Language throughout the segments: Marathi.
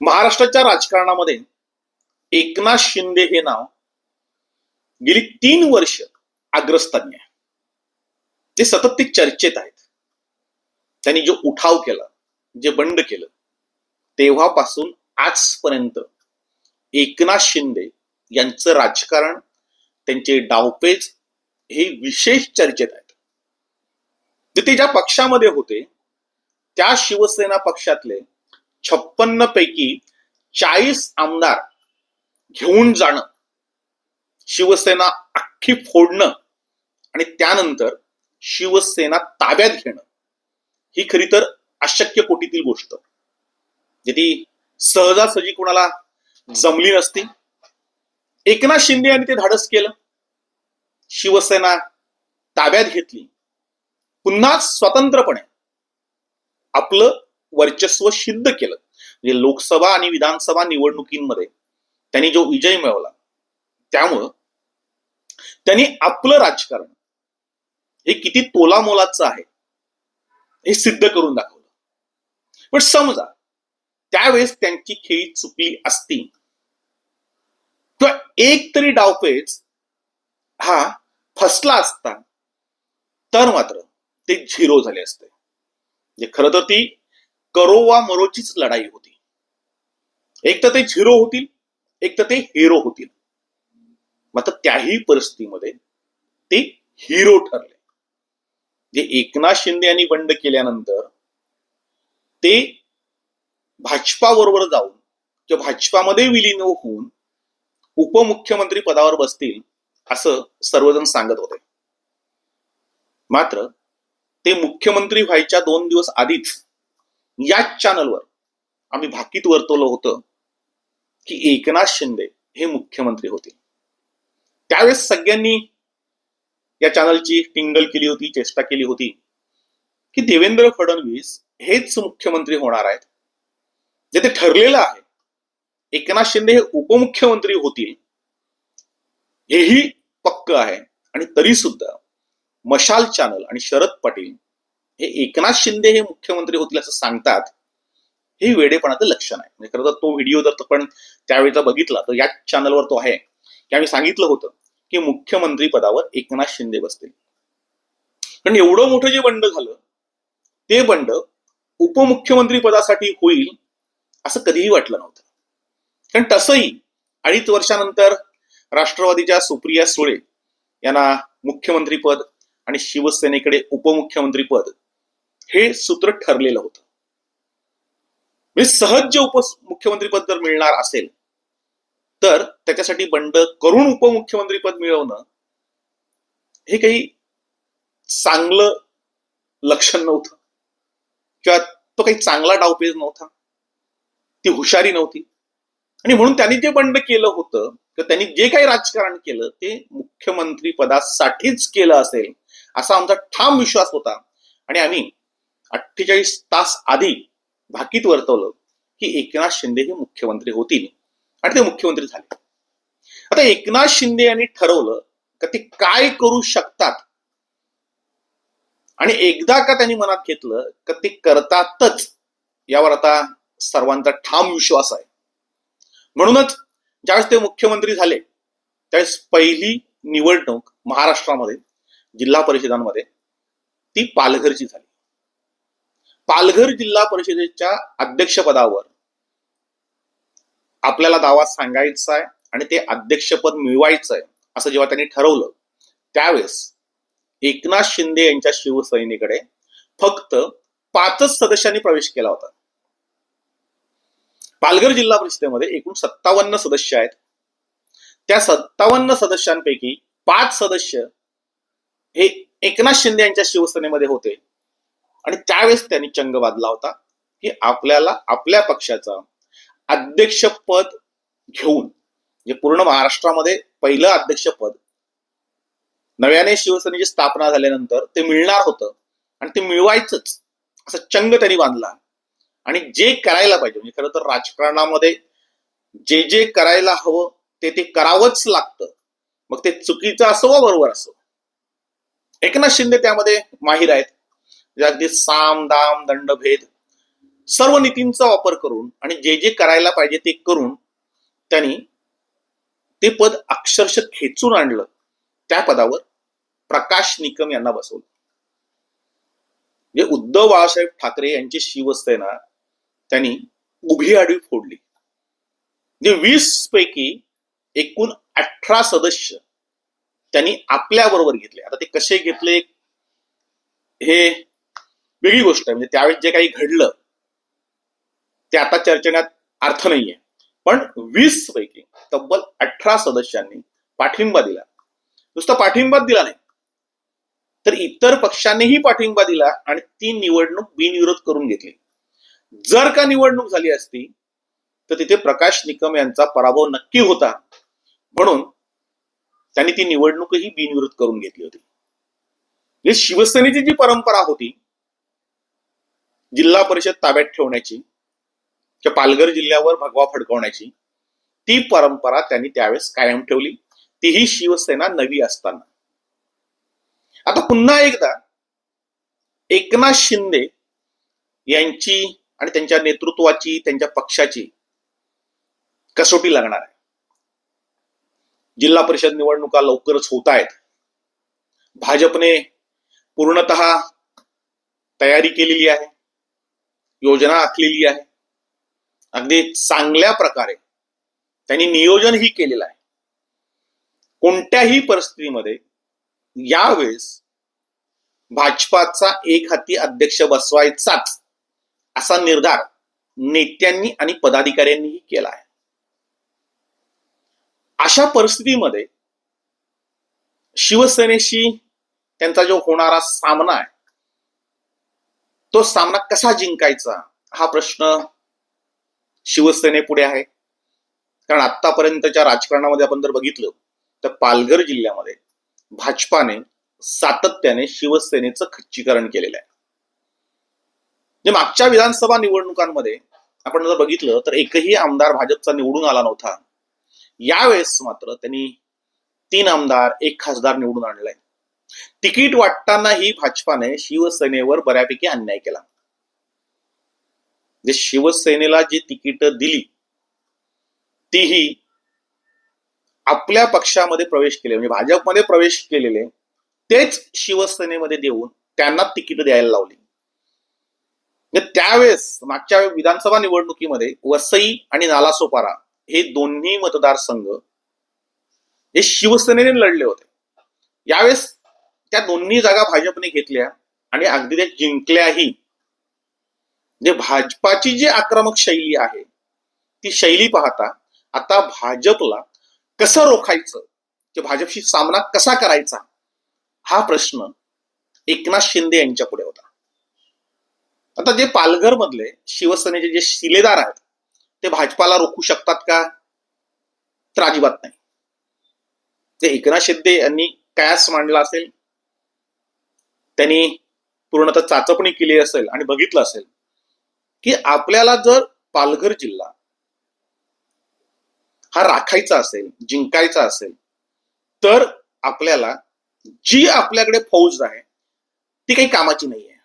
महाराष्ट्राच्या राजकारणामध्ये एकनाथ शिंदे हे नाव गेली तीन वर्ष अग्रस्थानी आहे. ते सतत ते चर्चेत आहेत. त्यांनी जो उठाव केला जे बंड केलं तेव्हापासून आजपर्यंत एकनाथ शिंदे यांचं राजकारण त्यांचे डावपेच हे विशेष चर्चेत आहेत. ते ज्या पक्षामध्ये होते त्या शिवसेना पक्षातले छप्पन्न पैकी चाळीस आमदार घेऊन जाणं शिवसेना अख्खी फोडणं आणि त्यानंतर शिवसेना ताब्यात घेणं ही खरी तर अशक्य कोटीतील गोष्ट. जे ती सहजासहजी कोणाला जमली नसती एकनाथ शिंदे यांनी ते धाडस केलं शिवसेना ताब्यात घेतली पुन्हा स्वतंत्रपणे आपलं वर्चस्व सिद्ध केलं. म्हणजे लोकसभा आणि विधानसभा निवडणुकीमध्ये त्यांनी जो विजय मिळवला त्यामुळं त्यांनी आपलं राजकारण हे किती तोलामोलाचं आहे हे सिद्ध करून दाखवलं. पण समजा त्यावेळेस त्यांची खेळी चुकली असती किंवा एक तरी डावपेच हा फसला असता तर मात्र ते झिरो झाले असते. म्हणजे खरं तर ती करो वा मरोचीच लढाई होती. एक तर ते झिरो होतील एक तर ते हिरो होतील. मात्र त्याही परिस्थितीमध्ये ते हिरो ठरले. जे एकनाथ शिंदे यांनी बंड केल्यानंतर ते भाजपाबरोबर जाऊन किंवा भाजपामध्ये विलीन होऊन उपमुख्यमंत्री पदावर बसतील असं सर्वजण सांगत होते. मात्र ते मुख्यमंत्री व्हायच्या दोन दिवस आधीच याच चॅनलवर आम्ही भाकीत वर्तवलं होतं की एकनाथ शिंदे हे मुख्यमंत्री होते त्यावेळेस सगळ्यांनी या चॅनलची टिंगल केली होती चेष्टा केली होती की देवेंद्र फडणवीस हेच मुख्यमंत्री होणार आहेत. जे ते ठरलेलं आहे एकनाथ शिंदे हे उपमुख्यमंत्री होतील हेही पक्क आहे. आणि तरी सुद्धा मशाल चॅनल आणि शरद पाटील हे एकनाथ शिंदे हे मुख्यमंत्री होतील असं सांगतात हे वेडेपणाचं लक्षण आहे. म्हणजे खरं तर तो व्हिडिओ जर आपण त्यावेळेचा बघितला तर या चॅनलवर तो आहे. की आम्ही सांगितलं होतं की मुख्यमंत्री पदावर एकनाथ शिंदे बसतील. पण एवढं मोठं जे बंड झालं ते बंड उपमुख्यमंत्री पदासाठी होईल असं कधीही वाटलं नव्हतं. कारण तसंही अडीच वर्षानंतर राष्ट्रवादीच्या सुप्रिया सुळे यांना मुख्यमंत्रीपद आणि शिवसेनेकडे उपमुख्यमंत्रीपद हे सूत्र ठरलेलं होतं. म्हणजे सहज जे उपमुख्यमंत्री पद जर मिळणार असेल तर त्याच्यासाठी बंड करून उपमुख्यमंत्री पद मिळवणं हे काही चांगलं लक्षण नव्हतं. किंवा तो काही चांगला डावपेज नव्हता. ती हुशारी नव्हती. आणि म्हणून त्यांनी जे बंड केलं होतं किंवा त्यांनी जे काही राजकारण केलं ते मुख्यमंत्री पदासाठीच केलं असेल असा आमचा ठाम विश्वास होता. आणि आम्ही अठ्ठेचाळीस तास आधी भाकीत वर्तवलं की एकनाथ शिंदे हे मुख्यमंत्री होतील आणि ते मुख्यमंत्री झाले. आता एकनाथ शिंदे यांनी ठरवलं का ते काय करू शकतात? आणि एकदा का त्यांनी मनात घेतलं का ते करतातच यावर आता सर्वांचा ठाम विश्वास आहे. म्हणूनच ज्यावेळेस ते मुख्यमंत्री झाले त्यावेळेस पहिली निवडणूक महाराष्ट्रामध्ये जिल्हा परिषदांमध्ये ती पालघरची झाली. पालघर जिल्हा परिषदेच्या अध्यक्षपदावर आपल्याला दावा सांगायचा आहे आणि ते अध्यक्षपद मिळवायचं आहे असं जेव्हा त्यांनी ठरवलं त्यावेळेस एकनाथ शिंदे यांच्या शिवसेनेकडे फक्त पाचच सदस्यांनी प्रवेश केला होता. पालघर जिल्हा परिषदेमध्ये एकूण सत्तावन्न सदस्य आहेत. त्या सत्तावन्न सदस्यांपैकी पाच सदस्य हे एकनाथ शिंदे यांच्या शिवसेनेमध्ये होते. आणि त्यावेळेस त्यांनी चंग बांधला होता की आपल्याला आपल्या पक्षाचा अध्यक्षपद घेऊन जे पूर्ण महाराष्ट्रामध्ये पहिलं अध्यक्षपद नव्याने शिवसेनेची स्थापना झाल्यानंतर ते मिळणार होतं आणि ते मिळवायचंच असं चंग त्यांनी बांधला. आणि जे करायला पाहिजे म्हणजे खरं तर राजकारणामध्ये जे जे करायला हवं ते ते करावंच लागतं. मग ते चुकीचं असो वा बरोबर असो. एकनाथ शिंदे त्यामध्ये माहीर आहेत. अगदी साम दाम दंडभेद सर्व नीतींचा वापर करून आणि जे जे करायला पाहिजे ते करून त्यांनी ते पद अक्षरशः खेचून आणलं. त्या पदावर प्रकाश निकम यांना बसवलं. जे उद्धव बाळासाहेब ठाकरे यांची शिवसेना त्यांनी उभी आडवी फोडली. जे वीस पैकी एकूण अठरा सदस्य त्यांनी आपल्या बरोबर घेतले. आता ते कसे घेतले? हे वेगळी गोष्ट आहे. म्हणजे त्यावेळेस जे काही घडलं ते आता चर्चेण्यात अर्थ नाहीये. पण वीस पैकी तब्बल अठरा सदस्यांनी पाठिंबा दिला. नुसता पाठिंबाच दिला नाही. तर इतर पक्षांनीही पाठिंबा दिला आणि ती निवडणूक बिनविरोध करून घेतली. जर का निवडणूक झाली असती तर तिथे प्रकाश निकम यांचा पराभव नक्की होता. म्हणून त्यांनी ती निवडणूकही बिनविरोध करून घेतली होती. म्हणजे शिवसेनेची जी परंपरा होती जिल्हा परिषद ताब्यात ठेवण्याची किंवा पालघर जिल्ह्यावर भगवा फडकवण्याची ती परंपरा त्यांनी त्यावेळेस कायम ठेवली. तीही शिवसेना नवी असताना. आता पुन्हा एकदा एकनाथ शिंदे यांची आणि त्यांच्या नेतृत्वाची त्यांच्या पक्षाची कसोटी लागणार आहे. जिल्हा परिषद निवडणुका लवकरच होत आहेत भाजपने पूर्णत तयारी केलेली आहे. योजना आखलेली आहे. अगदी चांगल्या प्रकारे त्यांनी नियोजनही केलेलं आहे. कोणत्याही परिस्थितीमध्ये यावेळेस भाजपाचा एक हाती अध्यक्ष बसवायचाच असा निर्धार नेत्यांनी आणि पदाधिकाऱ्यांनीही केला आहे. अशा परिस्थितीमध्ये शिवसेनेशी त्यांचा जो होणारा सामना आहे तो सामना कसा जिंकायचा हा प्रश्न शिवसेनेपुढे आहे. कारण आतापर्यंतच्या राजकारणामध्ये आपण जर बघितलं तर पालघर जिल्ह्यामध्ये भाजपाने सातत्याने शिवसेनेचं खच्चीकरण केलेलं आहे. म्हणजे मागच्या विधानसभा निवडणुकांमध्ये आपण जर बघितलं तर एकही आमदार भाजपचा निवडून आला नव्हता. यावेळेस मात्र त्यांनी तीन आमदार एक खासदार निवडून आणलाय तिकीट वाटतानाही भाजपाने शिवसेनेवर बऱ्यापैकी अन्याय केला. जे शिवसेनेला जी तिकीट दिली तीही आपल्या पक्षामध्ये प्रवेश केले म्हणजे भाजपमध्ये प्रवेश केलेले तेच शिवसेनेमध्ये देऊन त्यांना तिकीट द्यायला लावली. त्यावेळेस मागच्या विधानसभा निवडणुकीमध्ये वसई आणि नालासोपारा हे दोन्ही मतदारसंघ हे शिवसेनेने लढले होते. यावेळेस त्या दोन्ही जागा भाजपने घेतल्या आणि अगदी त्या जिंकल्याही. जे भाजपाची जी आक्रमक शैली आहे ती शैली पाहता आता भाजपला कसं रोखायचं की भाजपशी सामना कसा करायचा हा प्रश्न एकनाथ शिंदे यांच्या पुढे होता. आता जे पालघर मधले शिवसेनेचे जे शिलेदार आहेत ते भाजपाला रोखू शकतात का? तर अजिबात नाही. ते एकनाथ शिंदे यांनी कयास मांडला असेल त्यांनी पूर्णतः चाचपणी केली असेल आणि बघितलं असेल की आपल्याला जर पालघर जिल्हा हा राखायचा असेल जिंकायचा असेल तर आपल्याला जी आपल्याकडे फौज आहे ती काही कामाची नाही आहे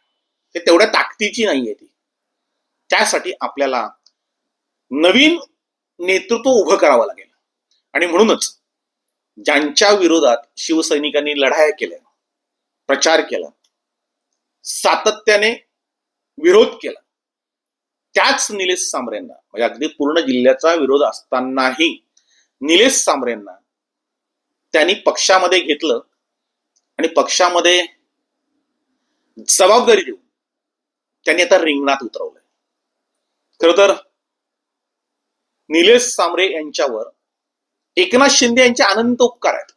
ते तेवढ्या ताकदीची नाही आहे ती. त्यासाठी आपल्याला नवीन नेतृत्व उभं करावं लागेल. आणि म्हणूनच ज्यांच्या विरोधात शिवसैनिकांनी लढाया केल्या प्रचार केला सातत्याने विरोध केला. त्याच निलेश सांबरेंना म्हणजे अगदी पूर्ण जिल्ह्याचा विरोध असतानाही निलेश सांबरेंना त्यांनी पक्षामध्ये घेतलं आणि पक्षामध्ये जबाबदारी देऊन त्यांनी आता रिंगणात उतरवलंय. खर तर निलेश सांबरे यांच्यावर एकनाथ शिंदे यांचे अनंत उपकार आहेत.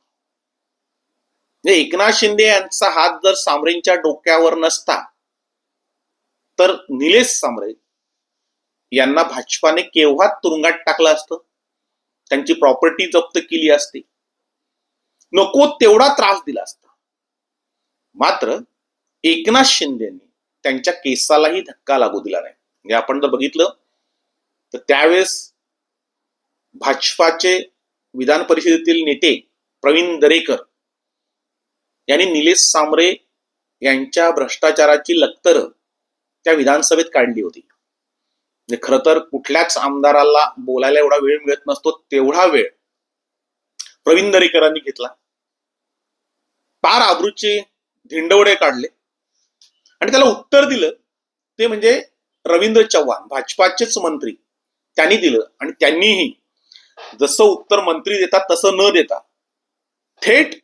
म्हणजे एकनाथ शिंदे यांचा हात जर सांबरेंच्या डोक्यावर नसता तर निलेश सांबरे यांना भाजपाने केव्हा तुरुंगात टाकलं असतं? त्यांची प्रॉपर्टी जप्त केली असती. नको तेवढा त्रास दिला असता. मात्र एकनाथ शिंदेनी त्यांच्या केसालाही धक्का लागू दिला नाही. म्हणजे आपण जर बघितलं तर त्यावेळेस भाजपाचे विधान परिषदेतील नेते प्रवीण दरेकर यांनी निलेश सामरे यांच्या भ्रष्टाचाराची लक्तर त्या विधानसभेत काढली होती. म्हणजे खरं तर कुठल्याच आमदाराला बोलायला एवढा वेळ मिळत नसतो तेवढा वेळ प्रवीण दरेकरांनी घेतला. पार आबरूचे धिंडवडे काढले. आणि त्याला उत्तर दिलं ते म्हणजे रवींद्र चव्हाण भाजपाचेच मंत्री त्यांनी दिलं. आणि त्यांनीही जसं उत्तर मंत्री देतात तसं न देता थेट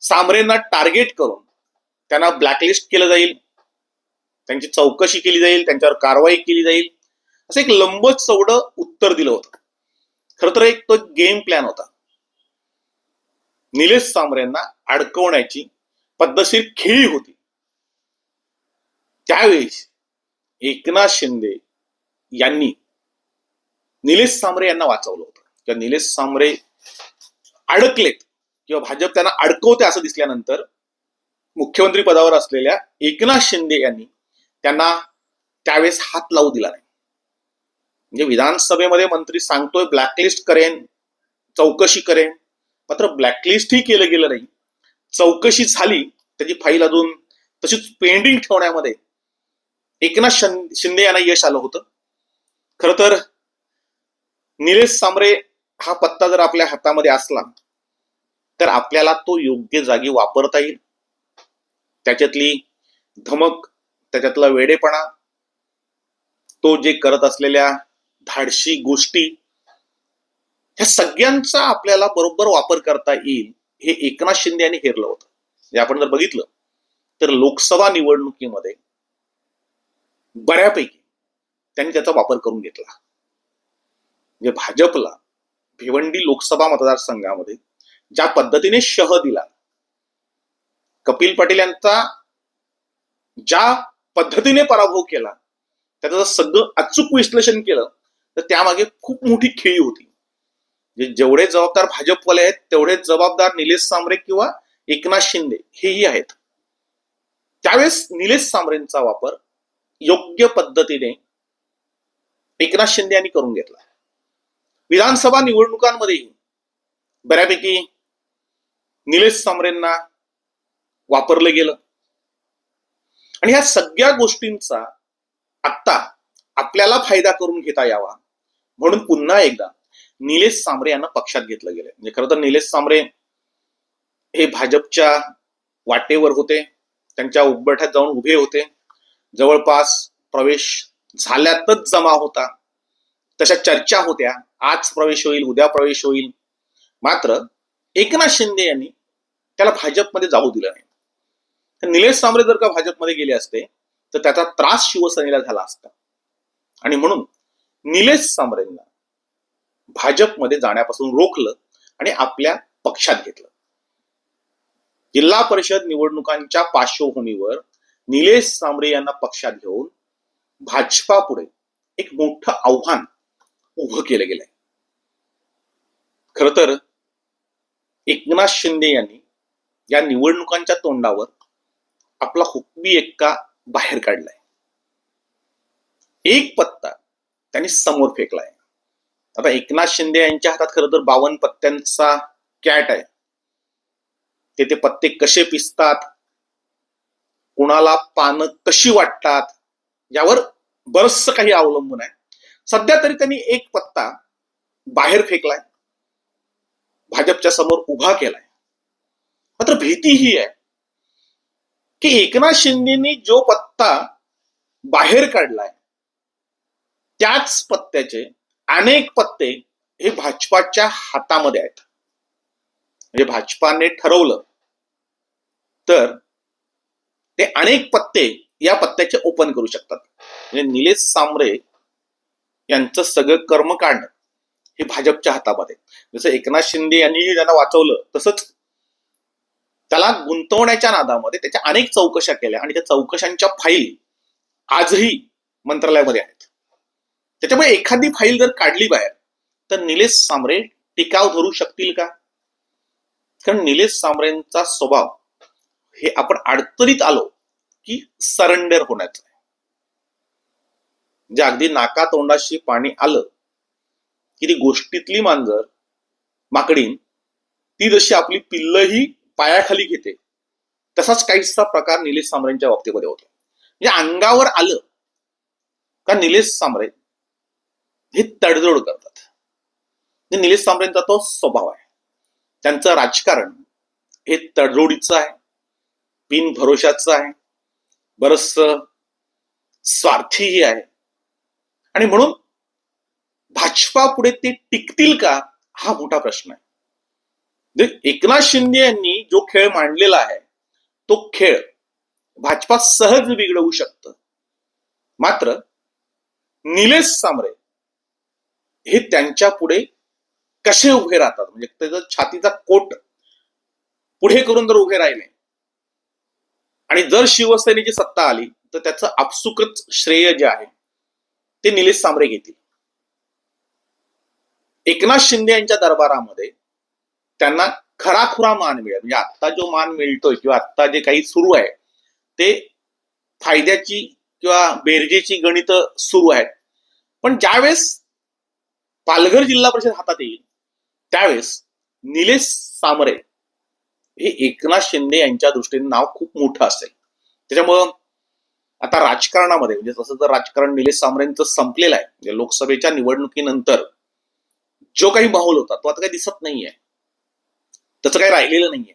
सामरेंना टार्गेट करून त्यांना ब्लॅकलिस्ट केलं जाईल. त्यांची चौकशी केली जाईल त्यांच्यावर कारवाई केली जाईल. असं एक लंबच चौड उत्तर दिलं होतं. खर तर एक तो गेम प्लॅन होता. निलेश सामरेंना अडकवण्याची पद्धतशीर खेळी होती. त्यावेळेस एकनाथ शिंदे यांनी निलेश सामरे यांना वाचवलं होतं. किंवा निलेश सामरे अडकलेत. किंवा भाजप त्यांना अडकवते असं दिसल्यानंतर मुख्यमंत्री पदावर असलेल्या एकनाथ शिंदे यांनी त्यांना त्यावेळेस हात लावू दिला नाही. म्हणजे विधानसभेमध्ये मंत्री सांगतोय ब्लॅकलिस्ट करेन चौकशी करेन. मात्र ब्लॅकलिस्टही केलं गेलं नाही. चौकशी झाली त्याची फाईल अजून तशीच पेंडिंग ठेवण्यामध्ये एकनाथ शिंदे यांना यश आलं होतं. खर तर निलेश सांबरे हा पत्ता जर आपल्या हातामध्ये असला तर आपल्याला तो योग्य जागी वापरता येईल. त्याच्यातली धमक त्याच्यातला वेडेपणा तो जे करत असलेल्या धाडशी गोष्टी ह्या सगळ्यांचा आपल्याला बरोबर वापर करता येईल हे एकनाथ शिंदे यांनी हेरलं होतं. आपण जर बघितलं तर लोकसभा निवडणुकीमध्ये बऱ्यापैकी त्यांनी त्याचा वापर करून घेतला. म्हणजे भाजपला भिवंडी लोकसभा मतदारसंघामध्ये ज्या पद्धतीने शह दिला. कपिल पाटील यांचा ज्या पद्धतीने पराभव केला त्याचं जर सगळं अचूक विश्लेषण केलं तर त्यामागे खूप मोठी खेळी होती. जेवढे जबाबदार भाजपवाले आहेत तेवढेच जबाबदार निलेश सांबरे किंवा एकनाथ शिंदे हेही आहेत. त्यावेळेस निलेश सांबरेंचा वापर योग्य पद्धतीने एकनाथ शिंदे यांनी करून घेतला. विधानसभा निवडणुकांमध्येही बऱ्यापैकी निलेश सामरेंना वापरलं गेलं. आणि ह्या सगळ्या गोष्टींचा आत्ता आपल्याला फायदा करून घेता यावा म्हणून पुन्हा एकदा निलेश सांबरे यांना पक्षात घेतलं गेलं म्हणजे खरं तर निलेश सांबरे हे भाजपच्या वाटेवर होते त्यांच्या उद्बठात जाऊन उभे होते. जवळपास प्रवेश झाल्यातच जमा होता. तशा चर्चा होत्या. आज प्रवेश होईल उद्या प्रवेश होईल. मात्र एकनाथ शिंदे यांनी त्याला भाजपमध्ये जाऊ दिलं नाही. तर निलेश सांबरे जर का भाजपमध्ये गेले असते तर त्याचा त्रास शिवसेनेला झाला असता. आणि म्हणून निलेश सांबरेंना भाजपमध्ये जाण्यापासून रोखलं आणि आपल्या पक्षात घेतलं. जिल्हा परिषद निवडणुकांच्या पार्श्वभूमीवर निलेश सांबरे यांना पक्षात घेऊन भाजपा पुढे एक मोठं आव्हान उभं केलं गेलंय. खर तर एकनाथ शिंदे यांनी या निवडणुकांच्या तोंडावर आपला हुकमी एक्का बाहेर काढलाय. एक पत्ता त्यांनी समोर फेकलाय. आता एकनाथ शिंदे यांच्या हातात खरं तर बावन पत्त्यांचा कॅट आहे. ते ते पत्ते कसे पिसतात? कुणाला पानं कशी वाटतात? यावर बरचसं काही अवलंबून आहे. सध्या तरी त्यांनी एक पत्ता बाहेर फेकलाय. भाजपच्या समोर उभा केलाय. मात्र भीती ही आहे की एकनाथ शिंदेनी जो पत्ता बाहेर काढलाय त्याच पत्त्याचे अनेक पत्ते हे भाजपाच्या हातामध्ये आहेत. म्हणजे भाजपाने ठरवलं तर ते अनेक पत्ते या पत्त्याचे ओपन करू शकतात. म्हणजे निलेश सांबरे यांचं सगळं कर्म काढणं हे भाजपच्या हातामध्ये. जसं एकनाथ शिंदे यांनी ज्यांना वाचवलं तसंच त्याला गुंतवण्याच्या नादामध्ये त्याच्या अनेक चौकशा केल्या आणि त्या चौकशांच्या फाईल आजही मंत्रालयामध्ये आहेत. त्याच्यामुळे एखादी फाईल जर काढली बाहेर तर निलेश सांबरे टिकाव धरू शकतील का? कारण निलेश सांबरेंचा स्वभाव हे आपण अडचणीत आलो की सरेंडर होण्याचं आहे. अगदी नाका तोंडाशी पाणी आलं की ती गोष्टीतली मांजर माकडीन ती जशी आपली पिल्लही पायाखाली घेते. तसाच काहीसा प्रकार निलेश सांबरेंच्या बाबतीमध्ये होतो. म्हणजे अंगावर आलं का निलेश सांबरे हे तडजोड करतात. म्हणजे निलेश सांबरेंचा तो स्वभाव आहे. त्यांचं राजकारण हे तडजोडीचं आहे. बिन भरोशाचं आहे. बरस स्वार्थीही आहे. आणि म्हणून भाजपा पुढे ते टिकतील का? हा मोठा प्रश्न आहे. एकनाथ शिंदे यांनी जो खेळ मांडलेला आहे तो खेळ भाजपा सहज बिघडवू शकतं. मात्र निलेश सामरे हे त्यांच्या पुढे कसे उभे राहतात? म्हणजे त्याचा छातीचा कोट पुढे करून जर उभे राहिले आणि जर शिवसेनेची सत्ता आली तर त्याचं आपसुकच श्रेय जे आहे ते निलेश सामरे घेतील. एकनाथ शिंदे यांच्या दरबारामध्ये त्यांना खराखुरा मान मिळेल. म्हणजे आत्ता जो मान मिळतोय किंवा आत्ता जे काही सुरू आहे ते फायद्याची किंवा बेरजेची गणित सुरू आहेत. पण ज्यावेळेस पालघर जिल्हा परिषद हातात येईल त्यावेळेस निलेश सामरे हे एकनाथ शिंदे यांच्या दृष्टीने नाव खूप मोठं असेल. त्याच्यामुळं आता राजकारणामध्ये म्हणजे तसं तर राजकारण निलेश सामरेंचं संपलेलं आहे म्हणजे लोकसभेच्या निवडणुकीनंतर जो काही माहोल होता तो आता काही दिसत नाहीये. त्याचं काही राहिलेलं नाहीये.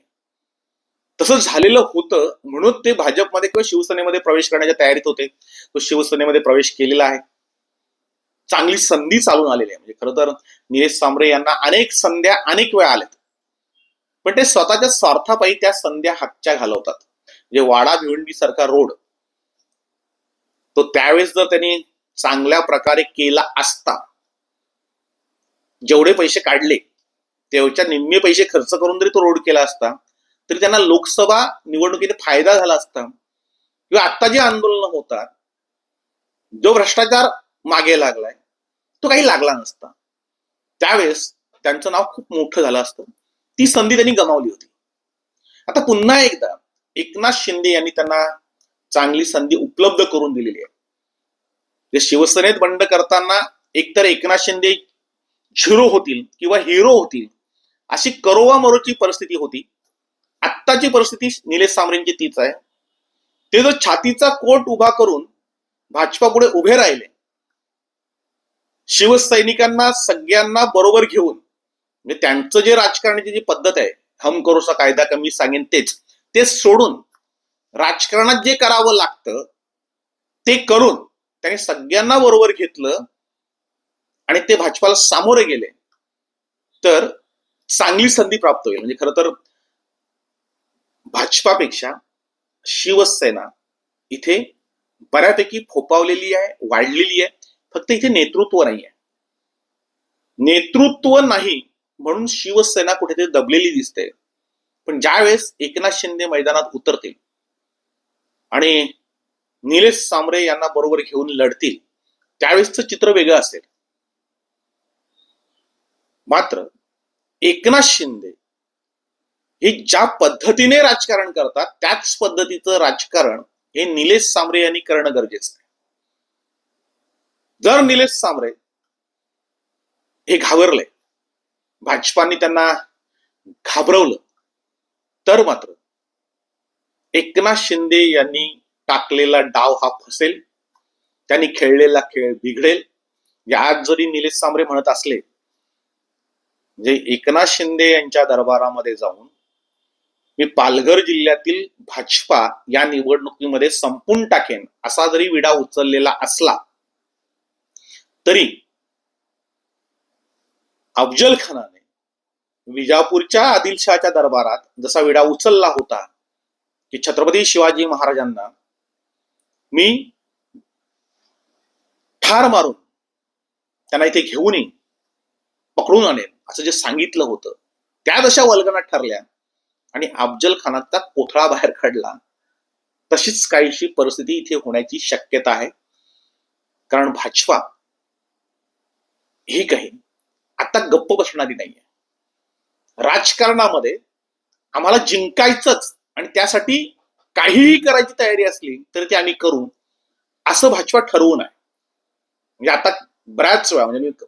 तसं झालेलं होतं म्हणून ते भाजपमध्ये किंवा शिवसेनेमध्ये प्रवेश करण्याच्या तयारीत होते. तो शिवसेनेमध्ये प्रवेश केलेला आहे. चांगली संधी चालून आलेली आहे. म्हणजे खरं तर निलेश सांबरे यांना अनेक संध्या अनेक वेळा आल्यात. पण ते स्वतःच्या स्वार्थापायी त्या संध्या हातच्या घालवतात. म्हणजे वाडा भिवंडी सारखा रोड तो त्यावेळेस जर त्यांनी चांगल्या प्रकारे केला असता जेवढे पैसे काढले तेवढ्या निम्मे पैसे खर्च करून जरी तो रोड केला असता तरी त्यांना लोकसभा निवडणुकीत फायदा झाला असता. किंवा आता जे आंदोलन होतात जो भ्रष्टाचार मागे लागलाय तो काही लागला नसता. त्यावेळेस त्यांचं नाव खूप मोठं झालं असतं. ती संधी त्यांनी गमावली होती. आता पुन्हा एकदा एकनाथ शिंदे यांनी त्यांना चांगली संधी उपलब्ध करून दिलेली आहे. ते शिवसेनेत बंड करताना एकतर एकनाथ शिंदे झिरो होतील किंवा हिरो होतील अशी करोवा मरोची परिस्थिती होती. आत्ताची परिस्थिती निलेश सामरेंची तीच आहे. ते जर छातीचा कोट उभा करून भाजपा पुढे उभे राहिले शिवसैनिकांना सगळ्यांना बरोबर घेऊन म्हणजे त्यांचं जे राजकारणाची जी पद्धत आहे हम करोसा कायदा कमी सांगेन तेच ते सोडून राजकारणात जे करावं लागतं ते करून त्यांनी सगळ्यांना बरोबर घेतलं आणि ते भाजपाला सामोरे गेले. तर चांगली संधी प्राप्त होईल. म्हणजे खरं तर भाजपापेक्षा शिवसेना इथे बऱ्यापैकी फोपावलेली आहे वाढलेली आहे. फक्त इथे नेतृत्व नाही आहे नेतृत्व नाही म्हणून शिवसेना कुठेतरी दबलेली दिसते. पण ज्यावेळेस एकनाथ शिंदे मैदानात उतरतील आणि निलेश सामरे यांना बरोबर घेऊन लढतील त्यावेळेसचं चित्र वेगळं असेल. मात्र एकनाथ शिंदे हे ज्या पद्धतीने राजकारण करतात त्याच पद्धतीचं राजकारण हे निलेश सांबरे यांनी करणं गरजेचं आहे. जर निलेश सांबरे हे घाबरले भाजपाने त्यांना घाबरवलं तर मात्र एकनाथ शिंदे यांनी टाकलेला डाव हा फसेल त्यांनी खेळलेला खेळ बिघडेल. आज जरी निलेश सांबरे म्हणत असले म्हणजे एकनाथ शिंदे यांच्या दरबारामध्ये जाऊन मी पालघर जिल्ह्यातील भाजपा या निवडणुकीमध्ये संपून टाकेन असा जरी विडा उचललेला असला तरी अफजल खानाने विजापूरच्या आदिलशहाच्या दरबारात जसा विडा उचलला होता की छत्रपती शिवाजी महाराजांना मी ठार मारून त्यांना इथे घेऊन येईन पकडून आणेन. असं जे सांगितलं होतं त्या दशा वल्गनात ठरल्या. आणि अफजल खानाचा कोथळा बाहेर काढला तशीच काहीशी परिस्थिती इथे होण्याची शक्यता आहे. कारण भाजपा ही काही आता गप्प बसणारी नाहीये. राजकारणामध्ये आम्हाला जिंकायचंच आणि त्यासाठी काहीही करायची तयारी असली तर ती आम्ही करू. असं भाजपा ठरवून आहे. म्हणजे आता बऱ्याच वेळा म्हणजे मी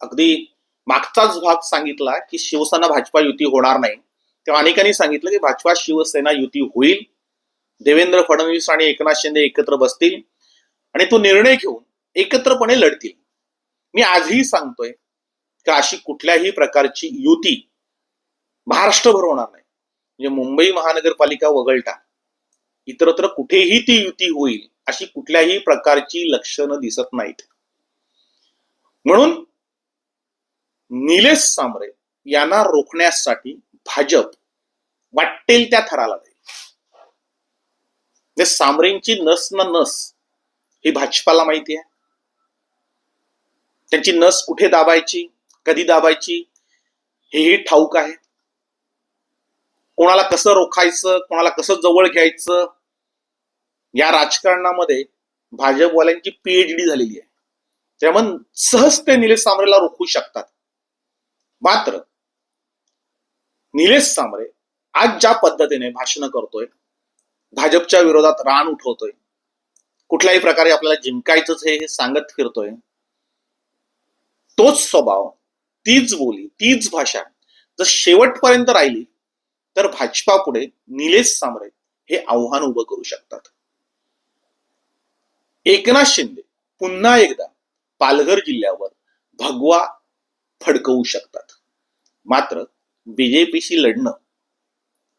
अगदी मागचाच भाग सांगितला की शिवसेना भाजपा युती होणार नाही तेव्हा अनेकांनी सांगितलं की भाजपा शिवसेना युती होईल. देवेंद्र फडणवीस आणि एकनाथ शिंदे एकत्र बसतील आणि तो निर्णय घेऊन एकत्रपणे लढतील. मी आजही सांगतोय की अशी कुठल्याही प्रकारची युती महाराष्ट्रभर होणार नाही. म्हणजे मुंबई महानगरपालिका वगळता इतरत्र कुठेही ती युती होईल अशी कुठल्याही प्रकारची लक्षणं दिसत नाहीत. म्हणून निलेश सांबरे यांना रोखण्यासाठी भाजप वाटेल त्या थराला जाईल म्हणजे सांबरेंची नस ना नस ही भाजपाला माहिती आहे. त्यांची नस कुठे दाबायची कधी दाबायची हेही ठाऊक आहे. कोणाला कसं रोखायचं कोणाला कसं जवळ घ्यायचं या राजकारणामध्ये भाजपवाल्यांची पीएचडी झालेली आहे. त्यामुळे सहज ते निलेश सांबरेला रोखू शकतात. मात्र निलेश सांबरे आज ज्या पद्धतीने भाषण करतोय भाजपच्या विरोधात रान उठवतोय कुठल्याही प्रकारे आपल्याला जिंकायचंच हे सांगत फिरतोय तोच स्वभाव तीच बोली तीच भाषा जर शेवटपर्यंत राहिली तर भाजपा पुढे निलेश सांबरे हे आव्हान उभं करू शकतात. एकनाथ शिंदे पुन्हा एकदा पालघर जिल्ह्यावर भगवा फडकवू शकतात. मात्र बीजेपीशी लढणं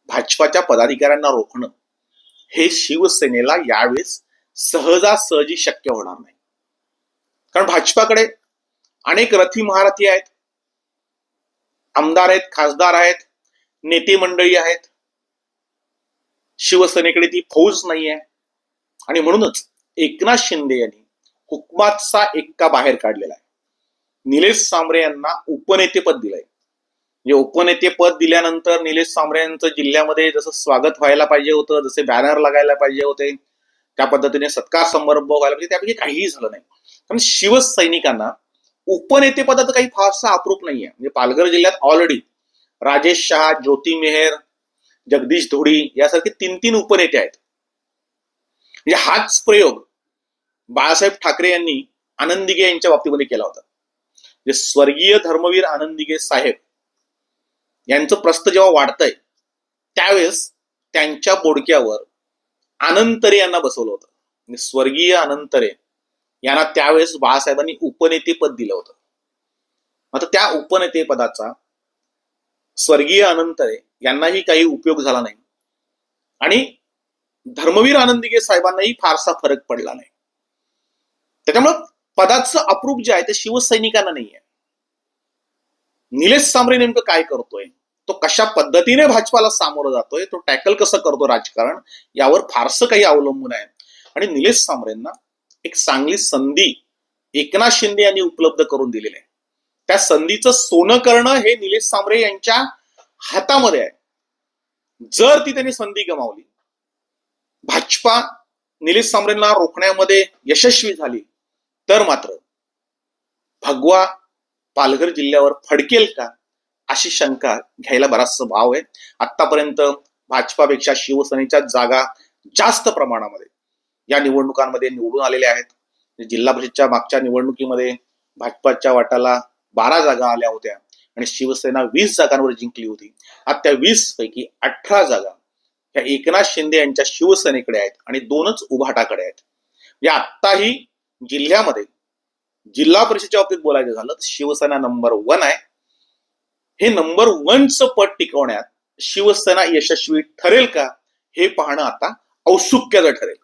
भाजपाच्या पदाधिकाऱ्यांना रोखणं हे शिवसेनेला यावेळेस सहजासहजी शक्य होणार नाही. कारण भाजपाकडे अनेक रथी महारथी आहेत. आमदार आहेत खासदार आहेत नेते मंडळी आहेत. शिवसेनेकडे ती फौज नाही आहे आणि म्हणूनच एकनाथ शिंदे यांनी हुकमातचा एक्का बाहेर काढलेला आहे. निलेश सांबरे यांना उपनेतेपद दिलंय. म्हणजे उपनेतेपद दिल्यानंतर निलेश सांबरे यांचं जिल्ह्यामध्ये जसं स्वागत व्हायला पाहिजे होतं जसे बॅनर लागायला पाहिजे होते त्या पद्धतीने सत्कार समारंभ व्हायला पाहिजे त्यापैकी काहीही झालं नाही. कारण शिवसैनिकांना उपनेतेपदाचं काही फारसा अप्रूप नाहीये. म्हणजे पालघर जिल्ह्यात ऑलरेडी राजेश शहा ज्योती मेहर जगदीश धोडी यासारखे तीन तीन उपनेते आहेत. म्हणजे हाच प्रयोग बाळासाहेब ठाकरे यांनी आनंदिगे यांच्या बाबतीमध्ये केला होता. जे स्वर्गीय धर्मवीर आनंदिगे साहेब यांचं प्रस्त जेव्हा वाढतंय त्यावेळेस त्यांच्या बोडक्यावर आनंतरे यांना बसवलं होतं. स्वर्गीय अनंतरे यांना त्यावेळेस बाळासाहेबांनी उपनेतेपद दिलं होतं. आता त्या उपनेतेपदाचा स्वर्गीय अनंतरे यांनाही काही उपयोग झाला नाही. आणि धर्मवीर आनंदिगे साहेबांनाही फारसा फरक पडला नाही. त्याच्यामुळं पदाचं अप्रूप जे आहे ते शिवसैनिकांना नाही आहे निलेश सांबरे नेमकं काय करतोय? तो कशा पद्धतीने भाजपाला सामोरं जातोय? तो टॅकल कसं करतो राजकारण? यावर फारसं काही अवलंबून आहे. आणि निलेश सांबरेंना एक चांगली संधी एकनाथ शिंदे यांनी उपलब्ध करून दिलेली आहे. त्या संधीचं सोनं करणं हे निलेश सांबरे यांच्या हातामध्ये आहे. जर ती त्यांनी संधी गमावली भाजपा निलेश सांबरेंना रोखण्यामध्ये यशस्वी झाली तर मात्र भगवा पालघर जिल्ह्यावर फडकेल का अशी शंका घ्यायला बराचसा भाव आहे. आतापर्यंत भाजपापेक्षा शिवसेनेच्या जागा जास्त प्रमाणामध्ये या निवडणुकांमध्ये निवडून आलेल्या आहेत. जिल्हा परिषदच्या मागच्या निवडणुकीमध्ये भाजपाच्या वाटाला बारा जागा आल्या होत्या आणि शिवसेना वीस जागांवर जिंकली होती. आता त्या वीस पैकी अठरा जागा ह्या एकनाथ शिंदे यांच्या शिवसेनेकडे आहेत आणि दोनच उभाटाकडे आहेत. म्हणजे आत्ताही जिल्ह्यामध्ये जिल्हा परिषदेच्या बाबतीत बोलायचं झालं तर शिवसेना नंबर वन आहे. हे नंबर वनचं पद टिकवण्यात शिवसेना यशस्वी ठरेल का हे पाहणं आता औत्सुक्याचं ठरेल.